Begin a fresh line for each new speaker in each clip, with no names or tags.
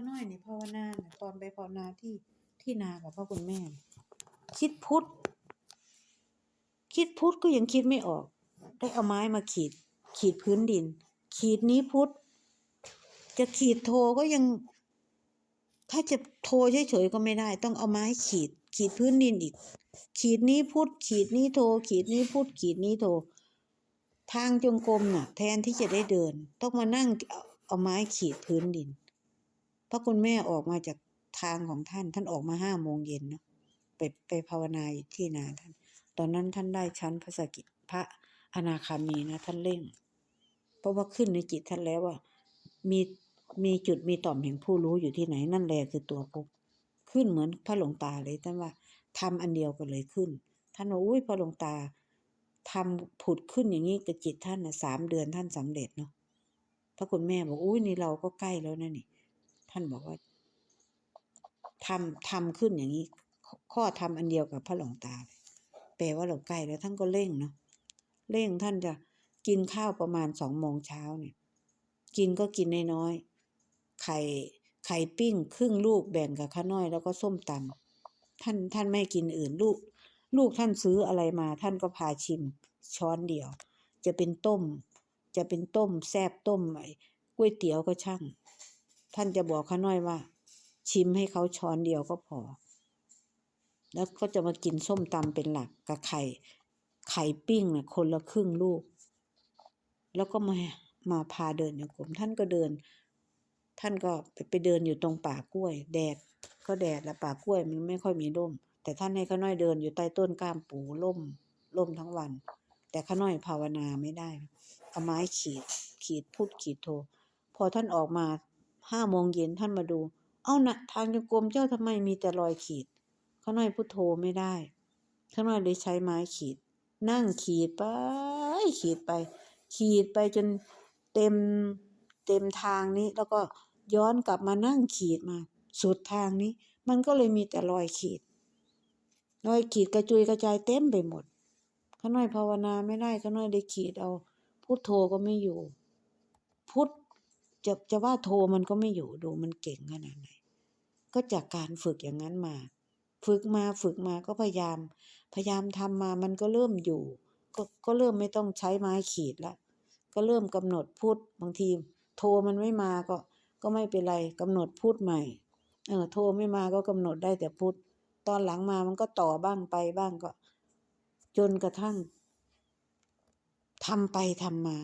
าน้อยนี่ภาวนาตอนไปภาวนาที่ที่นากับพ่อคุณแม่ คิดพุทธคิดพุทธก็ยังคิดไม่ออก ได้เอาไม้มาขีด ขีดพื้นดิน ขีดนี้พุทธจะขีดโทก็ยัง ถ้าจะโทเฉยๆก็ไม่ได้ ต้องเอาไม้ขีด ขีดพื้นดินอีก ขีดนี้พุทธขีดนี้โท ขีดนี้พุทธขีดนี้โท ทางจงกรมน่ะ แทนที่จะได้เดิน ต้องมานั่งเอาไม้ขีดพื้นดิน พราะคุณแม่ออกมาจากทางของท่าน ท่านออกมาห้าโมงเย็นเนาะไปไปภาวนาอยู่ที่นาท่าน ตอนนั้นท่านได้ชั้นพระสกิพระอนาคามีนะท่านเร่ง เพราะว่าขึ้นในจิตท่านแล้วว่ามีมีจุดมีต่อมแห่งผู้รู้อยู่ที่ไหนนั่นแหละคือตัวภพขึ้นเหมือนพระหลวงตาเลยท่านว่าทำอันเดียวกันเลยขึ้น ท่านว่าอุ้ยพระหลวงตาทำผุดขึ้นอย่างนี้กับจิตท่านนะสามเดือนท่านสำเร็จเนาะพระคุณแม่บอกอุ้ยนี่เราก็ใกล้แล้วนะนี่ ท่านบอกว่าทำทำขึ้นอย่างนี้ ข้อทำอันเดียวกับพระหลวงตาเลยแปลว่าเราใกล้แล้วท่านก็เร่งเนาะเร่งท่านจะกินข้าวประมาณสองโมงเช้าเนี่ย กินก็กินน้อยๆไข่ไข่ปิ้ง ครึ่งลูกแบ่งกับข้าวน้อยแล้วก็ส้มตำท่านท่านไม่กินอื่นลูก ลูกท่านซื้ออะไรมา ท่านก็พาชิมช้อนเดียว จะเป็นต้ม จะเป็นต้มแซบต้มไอ้ก๋วยเตี๋ยวก็ช่าง ท่านจะบอกข้าน้อยว่า ชิมให้เขาช้อนเดียวก็พอ แล้วก็จะมากินส้มตำเป็นหลักกับไข่ ไข่ปิ้งนะคนละครึ่งลูก แล้วก็มามาพาเดินอย่างผมท่านก็เดิน ท่านก็ไปไปเดินอยู่ตรงป่ากล้วย แดดก็แดดแล้วป่ากล้วยมันไม่ค่อยมีร่ม แต่ท่านให้ข้าน้อยเดินอยู่ใต้ต้นก้ามปูร่มร่มทั้งวัน แต่ข้าน้อยภาวนาไม่ได้เอาไม้ขีดขีดพุทธขีดโท พอท่านออกมา ห้าโมงเย็นท่านมาดู เอานะทางจงกรมเจ้าทำไมมีแต่รอยขีด ข้าน้อยพุทโธไม่ได้ ข้าน้อยเลยใช้ไม้ขีด นั่งขีดไป ขีดไป ขีดไปจนเต็มเต็มทางนี้ แล้วก็ย้อนกลับมานั่งขีดมา สุดทางนี้ มันก็เลยมีแต่รอยขีด รอยขีดกระจุยกระจายเต็มไปหมด ข้าน้อยภาวนาไม่ได้ ข้าน้อยได้ขีดเอาพุทโธก็ไม่อยู่ พุท จะจะว่าโทรมันก็ไม่อยู่ดูมันเก่งขนาดไหน ก็จากการฝึกอย่างนั้นมา ฝึกมาฝึกมาก็พยายาม พยายามทำมามันก็เริ่มอยู่ ก็ก็เริ่มไม่ต้องใช้ไม้ขีดละก็เริ่มกำหนดพุทธบางที โทรมันไม่มาก็ ก็ไม่เป็นไรกำหนดพุทธใหม่ เออโทรไม่มาก็กำหนดได้แต่พุทธตอนหลังมามันก็ต่อบ้างไปบ้างก็ จนกระทั่งทำไปทำมา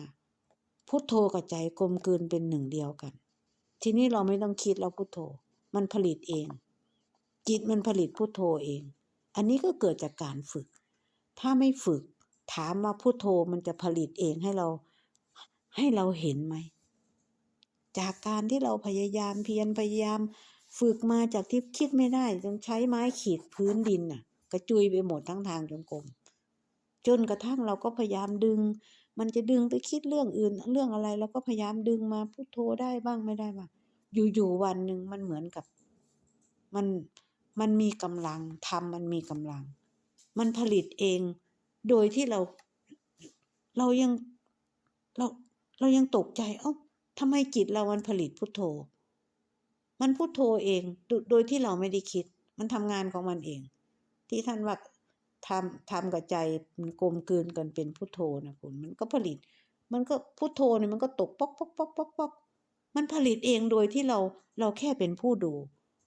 พุทโธกับใจกลมกลืนเป็นหนึ่งเดียวกัน ทีนี้เราไม่ต้องคิดแล้วพุทโธ มันผลิตเอง จิตมันผลิตพุทโธเอง อันนี้ก็เกิดจากการฝึก ถ้าไม่ฝึก ถามว่าพุทโธมันจะผลิตเองให้เราให้เราเห็นไหม จากการที่เราพยายามเพียรพยายาม ฝึกมาจากที่คิดไม่ได้ต้องใช้ไม้ขีดพื้นดินน่ะ กระจุยไปหมดทั้งทางจงกรมจนกระทั่งเราก็พยายามดึง มันจะดึงไปคิดเรื่องอื่น เรื่องอะไรเราก็พยายามดึงมาพุทโธได้บ้างไม่ได้บ้างอยู่ๆวันหนึ่งมันเหมือนกับ มันมันมีกำลังทำมันมีกำลัง มันผลิตเอง โดยที่เราเรายังเราเรายังตกใจ เอ้าทำไมจิตเรามันผลิตพุทโธ มันพุทโธเองโดโดยที่เราไม่ได้คิด มันทำงานของมันเอง ที่ท่านว่า ทำทำกับใจมันกลมกลืนกันเป็นพุทโธนะคุณมันก็ผลิต มันก็พุทโธเนี่ยมันก็ตกป๊อกป๊อกป๊อกป๊อกป๊อกมันผลิตเองโดยที่เราเราแค่เป็นผู้ดู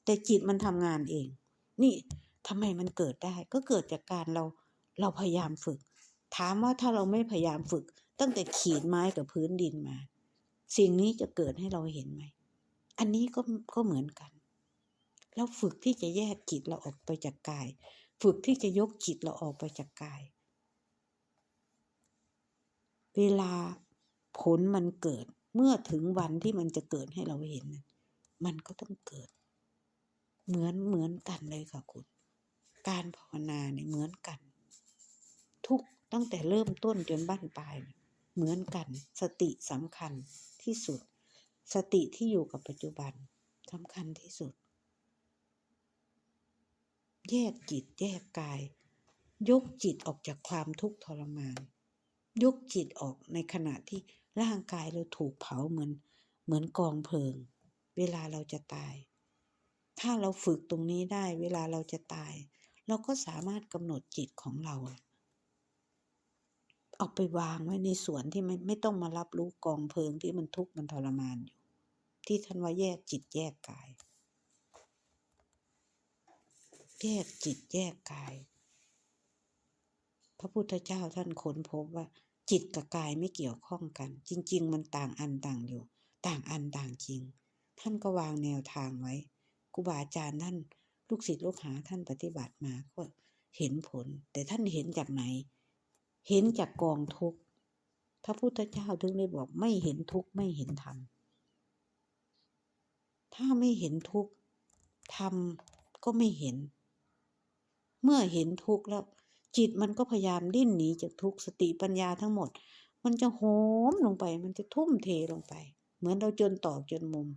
แต่จิตมันทำงานเอง นี่ทำไมมันเกิดได้ ก็เกิดจากการเราเราพยายามฝึก ถามว่าถ้าเราไม่พยายามฝึก ตั้งแต่ขีดไม้กับพื้นดินมา สิ่งนี้จะเกิดให้เราเห็นไหม อันนี้ก็ก็เหมือนกัน เราฝึกที่จะแยกจิตเราออกไปจากกาย ฝึกที่จะยกจิตเราออกไปจากกาย เวลาผลมันเกิดเมื่อถึงวันที่มันจะเกิดให้เราเห็น มันก็ต้องเกิด เหมือนเหมือนกันเลยค่ะคุณ การภาวนาเนี่ยเหมือนกัน ทุกตั้งแต่เริ่มต้นจนบั้นปลาย เหมือนกัน สติสำคัญที่สุด สติที่อยู่กับปัจจุบันสำคัญที่สุด แยกจิตแยกกาย ยกจิตออกจากความทุกข์ทรมาน ยกจิตออกในขณะที่ร่างกายเราถูกเผาเหมือนเหมือนกองเพลิง เวลาเราจะตาย ถ้าเราฝึกตรงนี้ได้ เวลาเราจะตาย เราก็สามารถกำหนดจิตของเราเอาไปวางไว้ในส่วนที่ไม่ไม่ต้องมารับรู้กองเพลิงที่มันทุกข์มันทรมานอยู่ ที่ท่านว่าแยกจิตแยกกาย แยกจิตแยกกาย พระพุทธเจ้าท่านค้นพบว่า จิตกับกายไม่เกี่ยวข้องกัน จริง ๆ มันต่างอันต่างอยู่ ต่างอันต่างจริง ท่านก็วางแนวทางไว้ครูบาอาจารย์ท่านลูกศิษย์ลูกหาท่านปฏิบัติมาก็เห็นผล แต่ท่านเห็นจากไหน เห็นจากกองทุกข์พระพุทธเจ้าถึงได้บอกไม่เห็นทุกข์ไม่เห็นธรรมถ้าไม่เห็นทุกข์ธรรมก็ไม่เห็น เมื่อเห็นทุกข์แล้ว จิตมันก็พยายามดิ้นหนีจากทุกข์สติปัญญาทั้งหมด มันจะโหมลงไป มันจะทุ่มเทลงไป เหมือนเราจนตอกจนมุม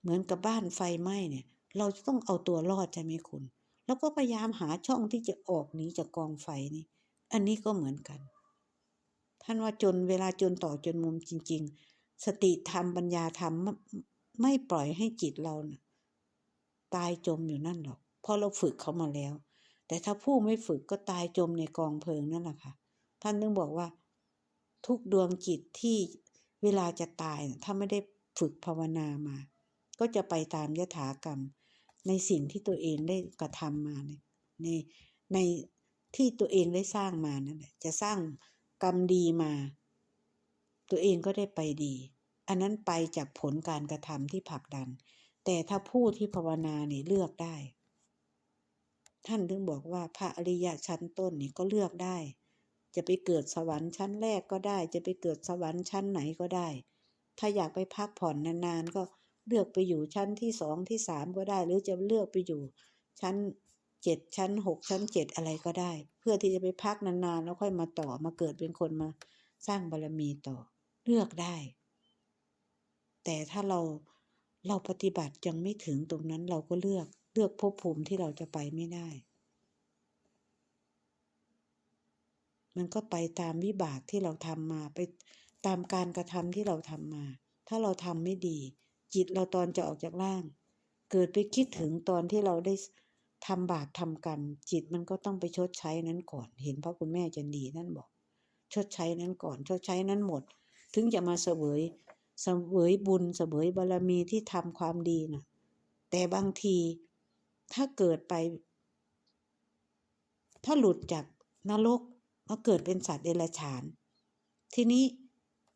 เหมือนกับบ้านไฟไหม้เนี่ย เราจะต้องเอาตัวรอดใช่ไหมคุณ แล้วก็พยายามหาช่องที่จะออกหนีจากกองไฟนี่อันนี้ก็เหมือนกัน ท่านว่าจนเวลาจนต่อจนมุมจริง ๆ สติธรรมปัญญาธรรมไม่ปล่อยให้จิตเรานะ ตายจมอยู่นั่นหรอกเพราะเราฝึกเขามาแล้ว แต่ถ้าผู้ไม่ฝึกก็ตายจมในกองเพลิงนั่นแหละค่ะ ท่านต้องบอกว่า ทุกดวงจิตที่เวลาจะตายน่ะถ้าไม่ได้ฝึกภาวนามา ก็จะไปตามยถากรรม ในสิ่งที่ตัวเองได้กระทำมาในในในที่ตัวเองได้สร้างมานั่นแหละจะสร้างกรรมดีมา ตัวเองก็ได้ไปดี อันนั้นไปจากผลการกระทำที่ผลักดัน แต่ถ้าผู้ที่ภาวนาเนี่ยเลือกได้ ท่านถึงบอกว่าพระอริยะชั้นต้นนี่ก็เลือกได้ จะไปเกิดสวรรค์ชั้นแรกก็ได้ จะไปเกิดสวรรค์ชั้นไหนก็ได้ ถ้าอยากไปพักผ่อนนานๆก็เลือกไปอยู่ชั้นที่สองที่สามก็ได้ หรือจะเลือกไปอยู่ชั้นเจ็ดชั้นหกชั้นเจ็ดอะไรก็ได้ เพื่อที่จะไปพักนานๆ แล้วค่อยมาต่อมาเกิดเป็นคนมาสร้างบารมีต่อเลือกได้ แต่ถ้าเรา เราปฏิบัติยังไม่ถึงตรงนั้นเราก็เลือกเลือกภพภูมิที่เราจะไปไม่ได้ มันก็ไปตามวิบากที่เราทำมาไปตามการกระทำที่เราทำมา ถ้าเราทำไม่ดี จิตเราตอนจะออกจากร่าง เกิดไปคิดถึงตอนที่เราได้ทำบาปทำกรรม จิตมันก็ต้องไปชดใช้นั้นก่อน เห็นพระคุณแม่จันดีนั่นบอก ชดใช้นั้นก่อน ชดใช้นั้นหมด ถึงจะมาเสวย เสวยบุญเสวยบารมีที่ทำความดีนะแต่บางทีถ้าเกิดไป ถ้าหลุดจากนรกมาเกิดเป็นสัตว์เดรัจฉาน ทีนี้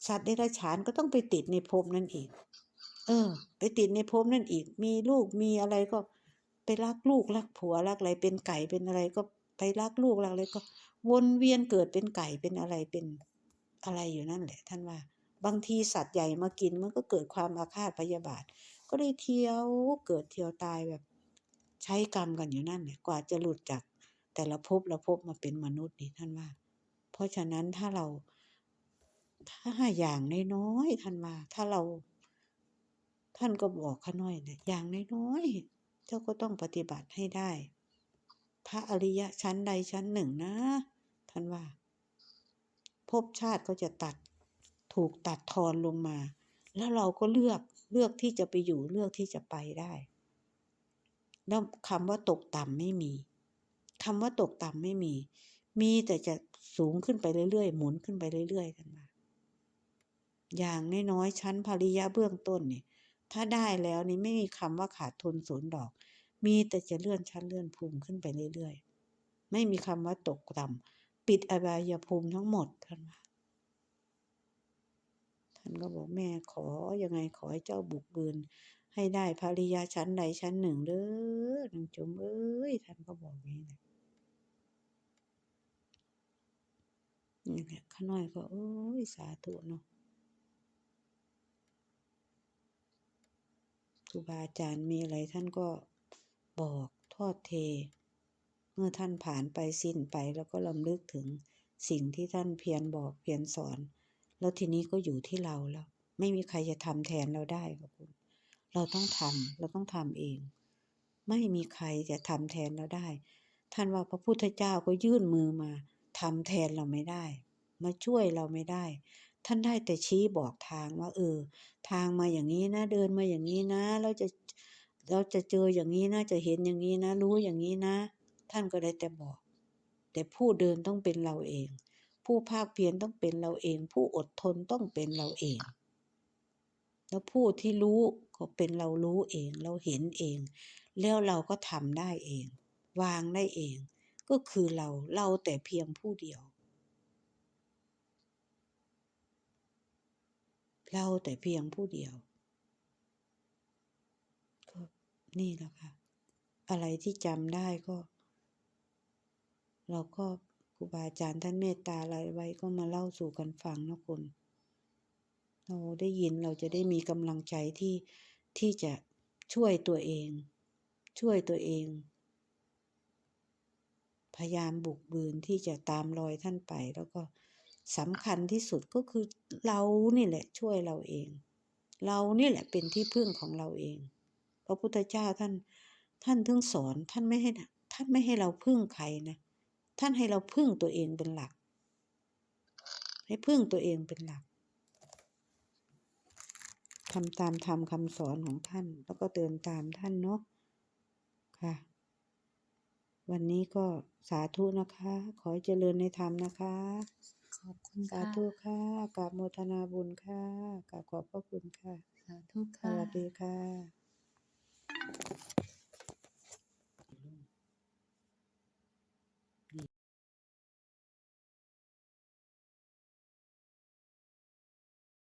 สัตว์เดรัจฉานก็ต้องไปติดในภพนั่นอีก เออ ไปติดในภพนั่นอีก มีลูกมีอะไรก็ไปรักลูกรักผัวรักอะไรเป็นไก่เป็นอะไรก็ไปรักลูกรักอะไรก็ วนเวียนเกิดเป็นไก่เป็นอะไรเป็นอะไรอยู่นั่นแหละ ท่านว่า บางทีสัตว์ใหญ่มากินมันก็เกิดความอาฆาตพยาบาท ก็ได้เที่ยวเกิดเที่ยวตายแบบ ใช้กรรมกันอยู่นั่นแหละกว่าจะหลุดจากแต่ละภพละภพมาเป็นมนุษย์นี่ท่านว่า เพราะฉะนั้นถ้าเราถ้าอย่างน้อยๆท่านว่า ถ้าเรา ท่านก็บอกข้าน้อยเนี่ยอย่างน้อยๆเจ้าก็ต้องปฏิบัติให้ได้ พระอริยะชั้นใดชั้นหนึ่งนะ ท่านว่าภพชาติก็จะตัด ถูกตัดทอนลงมา แล้วเราก็เลือกเลือกที่จะไปอยู่เลือกที่จะไปได้แล้วคำว่าตกต่ำไม่มีคำว่าตกต่ำไม่มี มีแต่จะสูงขึ้นไปเรื่อยๆ หมุนขึ้นไปเรื่อยๆ กันมา อย่างน้อยๆชั้นภริยะเบื้องต้นเนี่ยถ้าได้แล้วนี่ไม่มีคำว่าขาดทุนศูนย์ดอก มีแต่จะเลื่อนชั้นเลื่อนภูมิขึ้นไปเรื่อยๆ ไม่มีคำว่าตกต่ำปิดอบายภูมิทั้งหมดท่านว่า ท่านก็บอกแม่ขออยังไงขอให้เจ้าบุกเบินให้ได้ภริยาชั้นใดชั้นหนึ่งเด้อนางจุ๋มเอ้ยท่านก็บอกนี้นะนี่แหละข้าน้อยก็โอ้ยสาธุเนาะครูบาอาจารย์มีอะไรท่านก็บอกทอดเท เมื่อท่านผ่านไปสิ้นไปแล้วก็ลำลึกถึงสิ่งที่ท่านเพียรบอกเพียรสอน แล้วทีนี้ก็อยู่ที่เราแล้ว ไม่มีใครจะทำแทนเราได้ครับคุณ เราต้องทำเราต้องทำเอง ไม่มีใครจะทำแทนเราได้ ท่านว่าพระพุทธเจ้าก็ยื่นมือมาทำแทนเราไม่ได้ มาช่วยเราไม่ได้ ท่านได้แต่ชี้บอกทางว่า เออ ทางมาอย่างนี้นะเดินมาอย่างนี้นะเราจะเราจะเจออย่างนี้นะจะเห็นอย่างนี้นะ รู้อย่างนี้นะ ท่านก็ได้แต่บอก แต่ผู้เดินต้องเป็นเราเอง ผู้ภาคเพียรต้องเป็นเราเอง ผู้อดทนต้องเป็นเราเอง แล้วผู้ที่รู้ก็เป็นเรารู้เอง เราเห็นเอง แล้วเราก็ทำได้เอง วางได้เอง ก็คือเราเราแต่เพียงผู้เดียว เราแต่เพียงผู้เดียวก็นี่แหละค่ะอะไรที่จำได้ก็ เราก็ รูบาอาจารย์ท่านเมตตาอะไรไว้ก็มาเล่าสู่กันฟังนะคุณ เราได้ยินเราจะได้มีกำลังใจที่ที่จะช่วยตัวเอง ช่วยตัวเอง พยายามบุกบืนที่จะตามรอยท่านไปแล้วก็สำคัญที่สุดก็คือเรานี่แหละช่วยเราเอง เรานี่แหละเป็นที่พึ่งของเราเอง พระพุทธเจ้าท่านท่านถึงสอนท่านไม่ให้ท่านไม่ให้เราพึ่งใครนะ ท่านให้เราพึ่งตัวเองเป็นหลัก ให้พึ่งตัวเองเป็นหลักทำตามธรรมคำสอนของท่าน แล้วก็เดินตามท่านเนาะค่ะ วันนี้ก็สาธุนะคะ ขอให้เจริญในธรรมนะคะ
ขอบคุณ
สา
ค่ะ
ธุค่ะกราบโมทนาบุญค่ะกราบขอบพระคุณค่ะ
สาธุ
ส
ค่ะ
วัสดีค่ะ